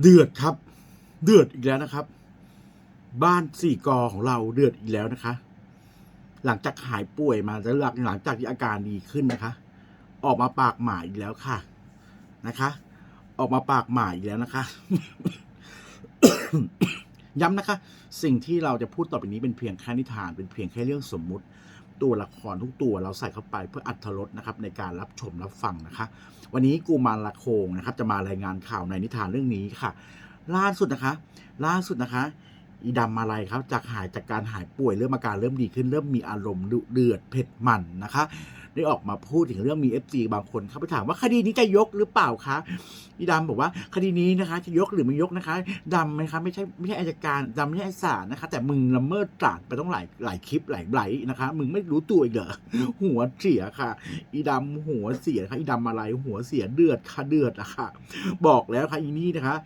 เดือดครับ เดือดอีกแล้วนะครับ บ้านสี่กอของเราเดือดอีกแล้วนะคะ หลังจากหายป่วยมาแล้วหลังจากที่อาการดีขึ้นนะคะ ออกมาปากหมายอีกแล้วค่ะนะคะ ออกมาปากหมายอีกแล้วนะคะ ย้ำนะคะ สิ่งที่เราจะพูดต่อไปนี้เป็นเพียงแค่นิทานเป็นเพียงแค่เรื่องสมมุติ ตัวละครทุกตัวเราใส่เข้าไปเพื่ออัธรสนะครับในการรับชมรับฟังนะคะ วันนี้กูมารละโคงนะครับ จะมารายงานข่าวในนิทานเรื่องนี้ค่ะ ล่าสุดนะคะ ล่าสุดนะคะ อีดำมาลัยครับจากหายจากการหายป่วยเริ่มอาการเริ่มดีขึ้น เริ่มมีอารมณ์ดุเดือดเผ็ดมันนะคะ ได้ออกมาพูดถึงเรื่องมี FC บางคนเขาไปถามว่าคดีนี้จะยกหรือเปล่าคะอีดำบอกว่าคดีนี้นะคะ จะยกหรือไม่ยกนะคะดำไหมคะไม่ใช่ไม่ใช่อายการดำไม่ใช่ศาลนะคะ แต่มึงละเมิดตราดไปต้องหลายหลายคลิปหลายไลฟ์นะคะ มึงไม่รู้ตัวอีกเหรอหัวเสียค่ะ อีดำหัวเสียค่ะอีดำอะไรหัวเสียเดือดค่ะเดือดอะค่ะ บอกแล้วค่ะอีนี่นะคะ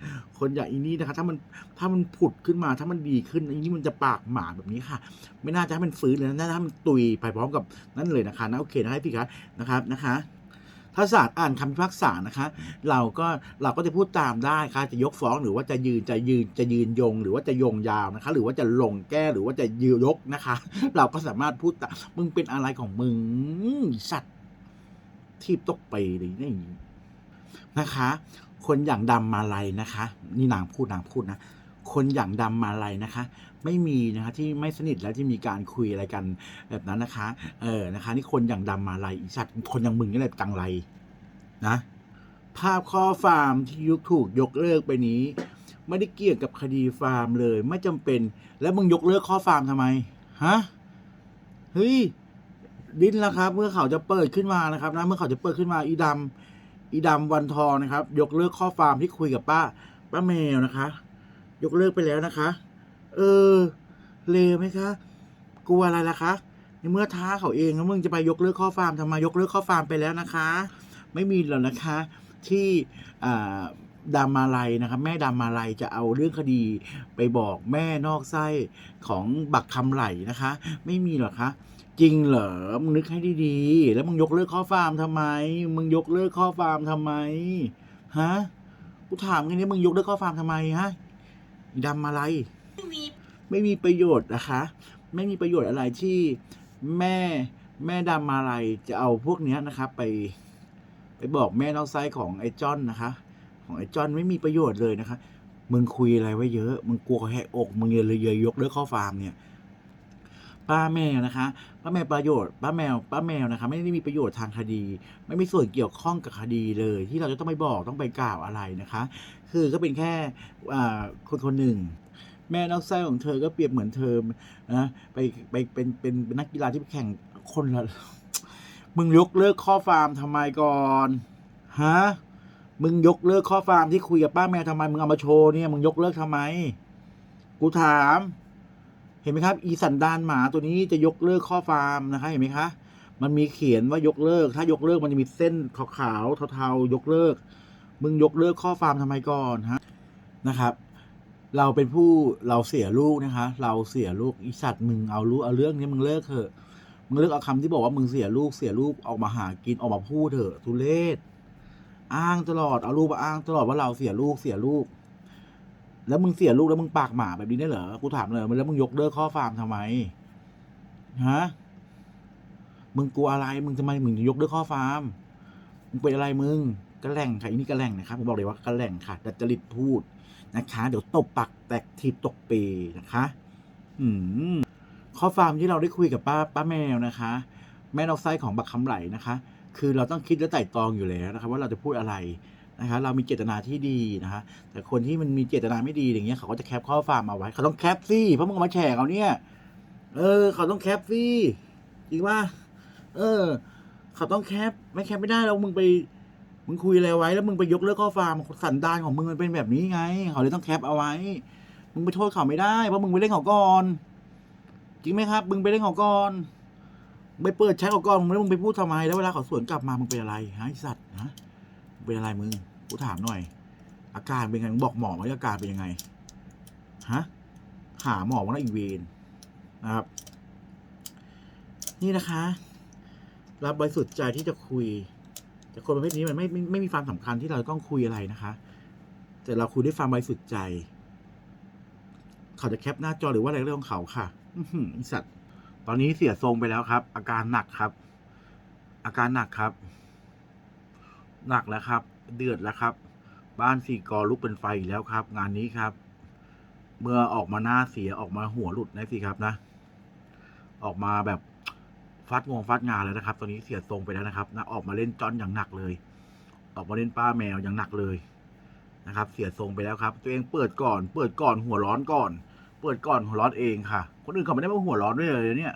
คนอย่างอีนี่นะคะ ถ้ามันถ้ามันผุดขึ้นมาถ้ามันดีขึ้นอีนี่มันจะปากหมาแบบนี้ค่ะ ไม่น่าจะให้มันฟื้นเลยนะน่าจะให้มันตุยไปพร้อมกับนั่นเลยนะคะนะโอเคนะให้พี่คะนะครับนะคะถ้าศาลอ่านคำพิพากษานะคะ เราก็เราก็จะพูดตามได้ค่ะจะยกฟ้องหรือว่าจะยืนจะยืนจะยืนยง หรือว่าจะยงยาวนะคะ หรือว่าจะลงแก้หรือว่าจะยืยกนะคะ เราก็สามารถพูดตามมึงเป็นอะไรของมึงสัตว์ทีบตกไปเลยนี่นะคะ คนอย่างดำมาลัยนะคะ นี่นางพูดนางพูดนะ คนอย่างดำมาลัยนะคะ ไม่มีนะคะที่ไม่สนิทแล้วที่มีการคุยอะไรกันแบบนั้นนะคะ เออนะคะ นี่คนอย่างดำมาลัยอีสัตว์คนอย่างมึงนี่แหละจังไรนะ ภาพข้อฟาร์มที่ยุคถูกยกเลิกไปนี้ ไม่ได้เกี่ยวกับคดีฟาร์มเลย ไม่จำเป็น แล้วมึงยกเลิกข้อฟาร์มทำไมฮะเฮ้ยดิ้นแล้วครับ เมื่อเขาจะเปิดขึ้นมานะครับนะเมื่อเขาจะเปิดขึ้นมาอีดำ อีดำวันทองนะครับ ยกเลิกข้อฟาร์มที่คุยกับป้า ป้าแมวนะคะ ยกเลิกไปแล้วนะคะ เออ เลวไหมคะ กลัวอะไรล่ะคะในเมื่อท้าเขาเองแล้วมึงจะไปยกเลิกข้อฟาร์มทำไมยกเลิกข้อฟาร์มไปแล้วนะคะ ไม่มีหรอกนะคะ ที่ดามาลัยนะครับแม่ดามาลัยจะเอาเรื่องคดีไปบอกแม่นอกไส้ของบักคำไหลนะคะ ไม่มีหรอกคะ จริงเหรอ มึงนึกให้ดีๆ แล้วมึงยกเลิกข้อฟาร์มทำไม มึงยกเลิกข้อฟาร์มทำไม ฮะ กูถามแค่นี้มึงยกเลิกข้อฟาร์มทำไมฮะดำมาลัยไม่มีประโยชน์นะคะ ไม่มีประโยชน์อะไรที่แม่แม่ดำมาลัยจะเอาพวกเนี้ยนะคะไป ไปบอกแม่นอกไส้ของไอ้จอนนะคะ ของไอ้จอนไม่มีประโยชน์เลยนะคะ มึงคุยอะไรไว้เยอะ มึงกลัวแหกอก มึงเลยเลยยกเลิกข้อฟาร์มเนี่ย ป้าแมวนะคะ ป้าแมวประโยชน์ ป้าแมว ป้าแมวนะคะ ไม่ได้มีประโยชน์ทางคดี ไม่มีส่วนเกี่ยวข้องกับคดีเลย ที่เราจะต้องไปบอกต้องไปกล่าวอะไรนะคะ คือก็เป็นแค่คนคนหนึ่งแม่นอกไส้ของเธอก็เปรียบเหมือนเธอนะไปไปเป็นเป็นเป็นนักกีฬาที่แข่งคนละมึงยกเลิกข้อฟาร์มทำไมก่อนฮะมึงยกเลิกข้อฟาร์มที่คุยกับป้าแมวทำไมมึงเอามาโชว์เนี่ยมึงยกเลิกทำไม กูถาม ห็นไหมครับ อีสันดานหมาตัวนี้จะยกเลิกข้อฟาร์มนะคะเห็นไหมคะ มันมีเขียนว่ายกเลิก ถ้ายกเลิกมันจะมีเส้นขาวๆเทาๆยกเลิก มึงยกเลิกข้อฟาร์มทำไมก่อนฮะนะครับ เราเป็นผู้เราเสียลูกนะคะ เราเสียลูกอีสัตว์มึงเอาลูกเอาเรื่องนี้มึงเลิกเถอะมึงเลิกเอาคำที่บอกว่ามึงเสียลูกเสียลูกออกมาหากินออกมาพูดเถอะทุเลศอ้างตลอดเอาลูกมาอ้างตลอดว่าเราเสียลูกเสียลูก แล้วมึงเสียลูกแล้วมึงปากหมาแบบนี้ได้เหรอ กูถามเลยแล้วมึงยกเลิกข้อฟาร์มทำไม ฮะ มึงกลัวอะไร มึงทำไมมึงถึงยกเลิกข้อฟาร์ม มึงเป็นอะไรมึงกระแหล่งค่ะอันนี้กระแหล่งนะครับผมบอกเลยว่ากระแหล่งค่ะดัดจริตพูดนะคะ เดี๋ยวตบปักแตกทีบตกเปนะคะ อืมข้อฟาร์มที่เราได้คุยกับป้าป้าแมวนะคะ แม่นอกไส้ของบักคำไหลนะคะ คือเราต้องคิดและไต่ตรองอยู่แล้วนะคะว่าเราจะพูดอะไร นะคะเรามีเจตนาที่ดีนะคะแต่คนที่มันมีเจตนาไม่ดีอย่างเงี้ยเขาก็จะแคปข้อฟาร์มาไว้ เขาต้องแคปสิเพราะมึงมาแฉเขาเนี่ยเออ เขาต้องแคปสิจริงป่ะเออ เขาต้องแคปไม่แคปไม่ได้แล้วมึงไปมึงคุยอะไรไว้แล้วมึงไปยกเลิกข้อฟามสันดานของมึงมันเป็นแบบนี้ไง เขาเลยต้องแคปเอาไว้ มึงไปโทษเขาไม่ได้เพราะมึงไปเล่นเขาก่อนจริงไหมครับ มึงไปเล่นเขาก่อนไปเปิดแชทเขาก่อนมึงแล้วมึงไปพูดทำไมแล้วเวลาเขาสวนกลับมามึงเป็นอะไรฮะไอสัตว์ฮะ เป็นอะไรมึงกูถามหน่อย อาการเป็นไงมึงบอกหมอว่าอาการเป็นยังไงฮะหาหมอมาแล้วอีกเวนนะครับ นี่นะคะ รับบริสุทธิ์ใจที่จะคุย แต่คนประเภทนี้มันไม่ไม่ไม่มีความสำคัญที่เราต้องคุยอะไรนะคะ แต่เราคุยด้วยความบริสุทธิ์ใจ เขาจะแคปหน้าจอหรือว่าอะไรเรื่องของเขาค่ะอื้อหือไอ้สัตว์ตอนนี้เสียทรงไปแล้วครับ อาการหนักครับ อาการหนักครับ หนักแล้วครับ เดือดแล้วครับ บ้านสี่กอลุกเป็นไฟอีกแล้วครับ งานนี้ครับ เมื่อออกมาหน้าเสียออกมาหัวหลุดนะสิครับนะ ออกมาแบบฟัดงวงฟัดงานแล้วนะครับ ตอนนี้เสียทรงไปแล้วนะครับนะออกมาเล่นจอนอย่างหนักเลย ออกมาเล่นป้าแมวอย่างหนักเลยนะครับ เสียทรงไปแล้วครับ ตัวเองเปิดก่อน เปิดก่อนหัวร้อนก่อน เปิดก่อนหัวร้อนเองค่ะ คนอื่นเขาไม่ได้มาหัวร้อนด้วยเลยเนี่ย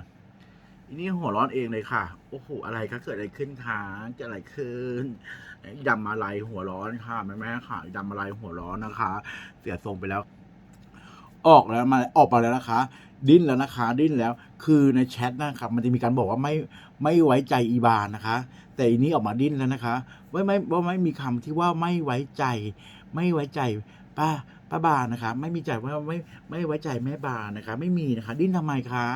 อันนี้หัวร้อนเองเลยค่ะ โอ้โห อะไรคะเกิดอะไรขึ้นคะเกิดอะไรขึ้นดำอะไรหัวร้อนค่ะแม่แม่ค่ะดำอะไรหัวร้อนนะคะ เสียทรงไปแล้ว ออกแล้วมาออกมาแล้วนะคะ ดิ้นแล้วนะคะ ดิ้นแล้ว คือในแชทนะครับ มันจะมีการบอกว่าไม่ไม่ไว้ใจอีบานนะคะ แต่อันนี้ออกมาดิ้นแล้วนะคะว่าไม่ว่าไม่มีคำที่ว่าไม่ไว้ใจ ไม่ไว้ใจป้าป้าบานนะคะ ไม่มีใจว่าไม่ไม่ไว้ใจแม่บานนะคะ ไม่มีนะคะ ดิ้นทำไมคะ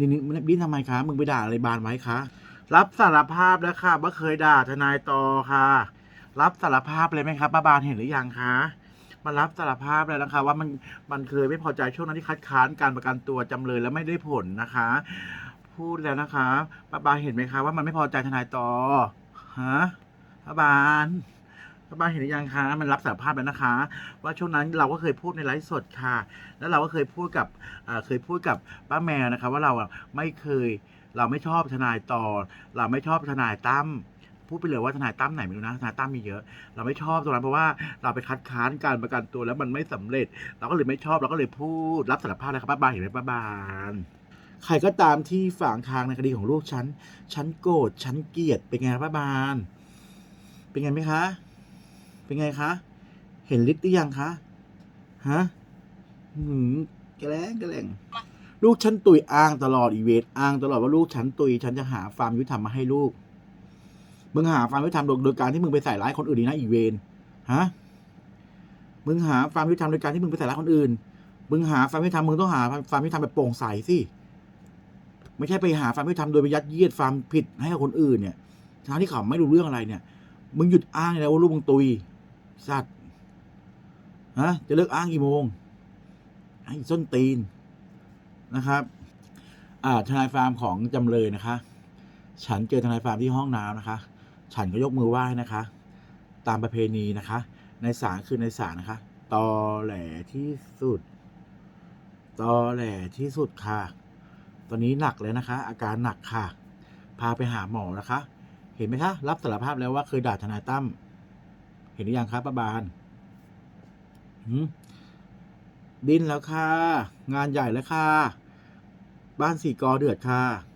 นี่นี่ดิ้นทำไมคะมึงไปด่าอะไรบานไว้คะรับสารภาพแล้วค่ะว่าเคยด่าทนายตอค่ะ รับสารภาพเลยไหมครับป้าบานเห็นหรือยังคะมารับสารภาพแล้วนะคะว่ามันมันเคยไม่พอใจช่วงนั้นที่คัดค้านการประกันตัวจำเลยแล้วไม่ได้ผลนะคะ พูดแล้วนะคะป้าบานเห็นไหมคะว่ามันไม่พอใจทนายตอฮะป้าบาน ป้าบานเห็นหรือยังคะมันรับสารภาพแล้วนะคะ ว่าช่วงนั้นเราก็เคยพูดในไลฟ์สดค่ะ แล้วเราก็เคยพูดกับเคยพูดกับป้าแมวนะคะ ว่าเราอะไม่เคยเราไม่ชอบทนายตอเราไม่ชอบทนายตั้มพูดไปเลยว่าทนายตั้มไหนไม่รู้นะทนายตั้มมีเยอะ เราไม่ชอบตรงนั้นเพราะว่าเราไปคัดค้านการประกันตัวแล้วมันไม่สำเร็จ เราก็เลยไม่ชอบเราก็เลยพูดรับสารภาพเลยครับป้าบานเห็นไหมป้าบานใครก็ตามที่ฝังทางในคดีของลูกฉัน ฉันโกรธ ฉันเกลียด เป็นไงป้าบาน เป็นไงไหมคะ เป็นไงคะ เห็นฤทธิ์หรือยังคะ ฮะหืมแกล้งแกล้งลูกฉันตุยอ้างตลอดอีเวนอ้างตลอดว่าลูกฉันตุยฉันจะหาฟาร์มยุติธรรมมาให้ลูก มึงหาฟาร์มยุติธรรมโดยการที่มึงไปใส่ร้ายคนอื่นดีนะอีเวนฮะ มึงหาฟาร์มยุติธรรมโดยการที่มึงไปใส่ร้ายคนอื่น มึงหาฟาร์มยุติธรรมมึงต้องหาฟาร์มยุติธรรมแบบโปร่งใสสิ ไม่ใช่ไปหาฟาร์มยุติธรรมโดยไปยัดเยียดฟาร์มผิดให้กับคนอื่นเนี่ยทั้งที่เขาไม่รู้เรื่องอะไรเนี่ย มึงหยุดอ้างแล้วว่าลูกมึงตุย สัตว์ฮะจะเลิกอ้างกี่โมงไอ้ส้นตีนนะครับอ่าทนายฟาร์มของจำเลยนะคะ ฉันเจอทนายฟาร์มที่ห้องน้ำนะคะ ฉันก็ยกมือไหว้นะคะ ตามประเพณีนะคะ ในศาลคือในศาลนะคะตอแหลที่สุดตอแหลที่สุดค่ะ ตอนนี้หนักเลยนะคะ อาการหนักค่ะ พาไปหาหมอนะคะ เห็นไหมคะ รับสารภาพแล้วว่าเคยด่าทนายตั้ม ห็นหรือยังครับป้าบานดินแล้วค่ะ งานใหญ่แล้วค่ะ บ้านสี่กอเดือดค่ะ